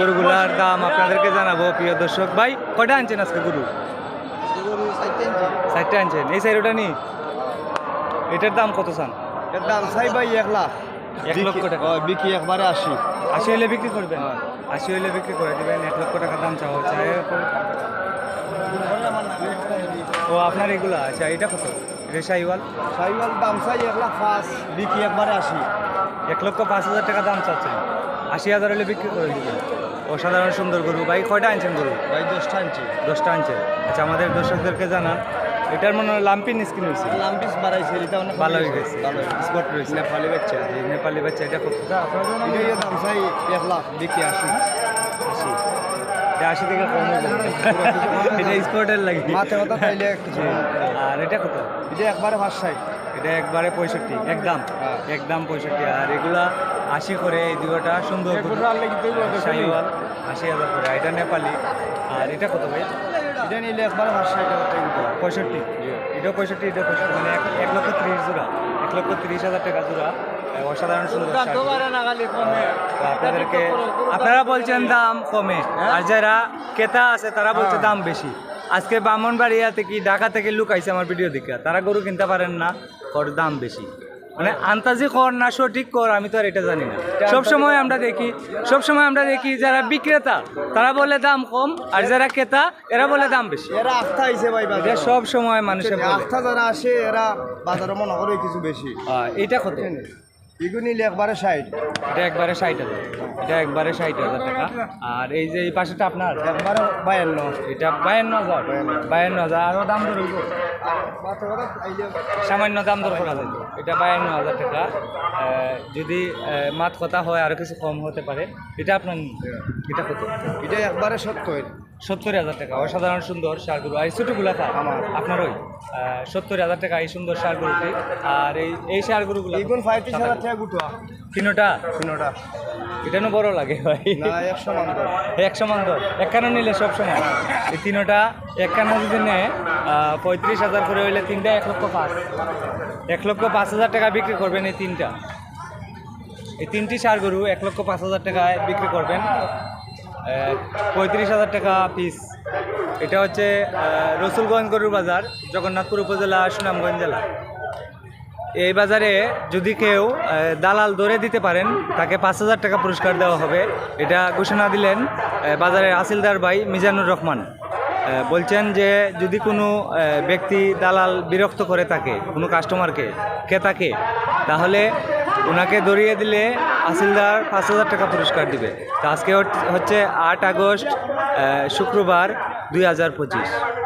গরুগুলার দাম আপনাদেরকে জানাব প্রিয় দর্শক। ভাই কয়টা আনছেন আজকে গরু? চারটে আনছেন। এই সাইড ওটা নি? এটার দাম কত চান? এর দাম চাই ভাই এক লাখ। এক লক্ষ টাকা। বিক্রি একবারে আশি। আশি হলে বিক্রি করবেন? আশি হলে বিক্রি করে দিবেন। এক লক্ষ টাকা দাম চাওয়া হচ্ছে। ও আপনার এগুলা? আচ্ছা এটা কত? এটা শাহিওয়াল সাইওয়াল দাম চাই এক লাখ পাঁচ। বিক্রি একবারে আশি। এক লক্ষ পাঁচ হাজার টাকা দাম চাচ্ছেন। আশি হাজার হলে বিক্রি করে দিবেন। অসাধারণ সুন্দর গরু। ভাই কয়টা আনছেন গরু? ভাই দশটা আনছি। দশটা আনছেন। আচ্ছা আমাদের দর্শকদেরকে জানান এটার মনে হয় লাম্পিন স্কিন হয়েছে। লাম্পিস বাড়াইছে এটা অনেক ভালো হয়ে গেছে। ভালো স্পট রয়েছে। নেপালি বাচ্চা। নেপালি বাচ্চা এটা কত? আপনার দাম চাই এক লাখ। বিক্রি আশি এটা আশি থেকে কম এটা স্পটের লাগে। মাথা কথা খাইলে আর এটা কত? এটা একবারে পাঁচ এটা একবারে পঁয়ষট্টি। একদম। হ্যাঁ। একদম পঁয়ষট্টি। আর এগুলা আশি করে এই দুটা সুন্দর শাহিওয়াল আশি হাজার করে। এটা নেপালি। আর এটা কত ভাই? এটা নিলে একবারে। পঁয়ষট্টি। এটা পঁয়ষট্টি এটা পঁয়ষট্টি। মানে এক লক্ষ তিরিশ জোড়া এক লক্ষ তিরিশ হাজার টাকা জোড়া। অসাধারণ সুন্দর আপনাদেরকে আপনারা বলছেন দাম কমে। আর যারা ক্রেতা আছে তারা বলছে দাম বেশি। আজকে ব্রাহ্মণবাড়িয়া থেকে ঢাকা থেকে লুক আইছে আমার ভিডিও দেখে? তারা গরু কিনতে পারেন না ওর দাম বেশি। মানে আন্তাজি কর না সঠিক কর আমি তো আর এটা জানি না। সব সময় আমরা দেখি সবসময় আমরা দেখি যারা বিক্রেতা তারা বলে দাম কম আর যারা ক্রেতা এরা বলে দাম বেশি। এরা আস্থা আইছে ভাই এটা সব সময় মানুষের আস্থা যারা আসে এরা বাজারে মনে করে কিছু বেশি। এটা কত? এগুলো নিলে একবারে ষাট। এটা একবারে ষাট হাজার। এটা একবারে ষাট হাজার টাকা। আর এই যে এই পাশেটা আপনার? একবারে বায়ান্ন। এটা বায়ান্ন হাজার। বায়ান্ন হাজার। আরও দাম সামান্য দাম দর করা যায়। এটা বায়ান্ন হাজার টাকা। যদি মাত কথা হয় আরও কিছু কম হতে পারে। এটা আপনার। এটা কত? এটা একবারে সত্তর। সত্তর হাজার টাকা। অসাধারণ সুন্দর সারগুলো আর এই ছোটোগুলা খা আমার। আপনার ওই সত্তর হাজার টাকা এই সুন্দর সারগুলোটি আর এই এই সারগুলোগুলো এগুন পঁয়ত্রিশ হাজার টাকা গুটুয়া তিনোটা? তিনোটা। এটা না বড় লাগে ভাই। না একশো মান। একশো মান দর একখানো নিলে সব সময়। এই তিনোটা একখানো যদি নেয় পঁয়ত্রিশ হাজার করে হইলে তিনটা এক লক্ষ পাঁচ। এক লক্ষ পাঁচ হাজার টাকা বিক্রি করবেন এই তিনটা। এই তিনটি সার গরু এক লক্ষ পাঁচ হাজার টাকায় বিক্রি করবেন। পঁয়ত্রিশ হাজার টাকা পিস এটা হচ্ছে রসুলগঞ্জ গরুর বাজার, জগন্নাথপুর উপজেলা, সুনামগঞ্জ জেলা। এই বাজারে যদি কেউ দালাল ধরে দিতে পারেন, তাকে পাঁচ হাজার টাকা পুরস্কার দেওয়া হবে। এটা ঘোষণা দিলেন বাজারের আসিলদার ভাই মিজানুর রহমান। বলছেন যে যদি কোনো ব্যক্তি দালাল বিরক্ত করে থাকে, কোনো কাস্টমারকে ক্রেতাকে, তাহলে ওনাকে ধরিয়ে দিলে আসিলদার পাঁচ হাজার টাকা পুরস্কার দিবে। তো আজকে হচ্ছে- আট আগস্ট শুক্রবার দুই হাজার পঁচিশ।